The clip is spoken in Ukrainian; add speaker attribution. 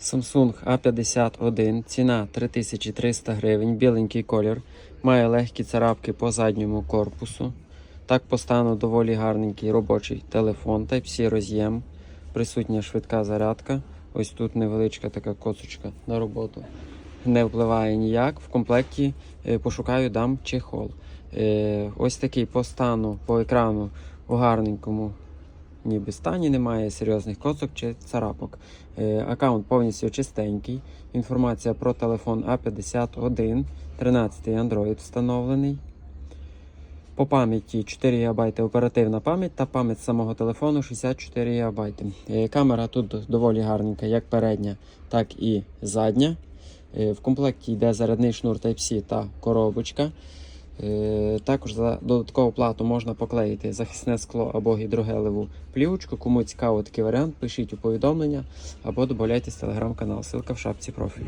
Speaker 1: Samsung A51, ціна 3300 гривень, біленький колір, має легкі царапки по задньому корпусу. Так по стану доволі гарненький робочий телефон, Type-C роз'єм, присутня швидка зарядка. Ось тут невеличка така коцочка на роботу. Не впливає ніяк. В комплекті е, пошукаю дам чехол. Е, Ось такий по стану, по екрану у гарненькому ніби стані, немає серйозних коцок чи царапок. Е, Аккаунт повністю чистенький. Інформація про телефон А51, 13 Android встановлений. По пам'яті 4 ГБ оперативна пам'ять та пам'ять самого телефону 64 ГБ. Е, Камера тут доволі гарненька, як передня, так і задня. Е, В комплекті йде зарядний шнур Type-C та коробочка. Е, Також за додаткову плату можна поклеїти захисне скло або гідрогелеву плівочку. Кому цікаво такий варіант, пишіть у повідомлення або додавайтесь телеграм-канал. Силка в шапці профілю.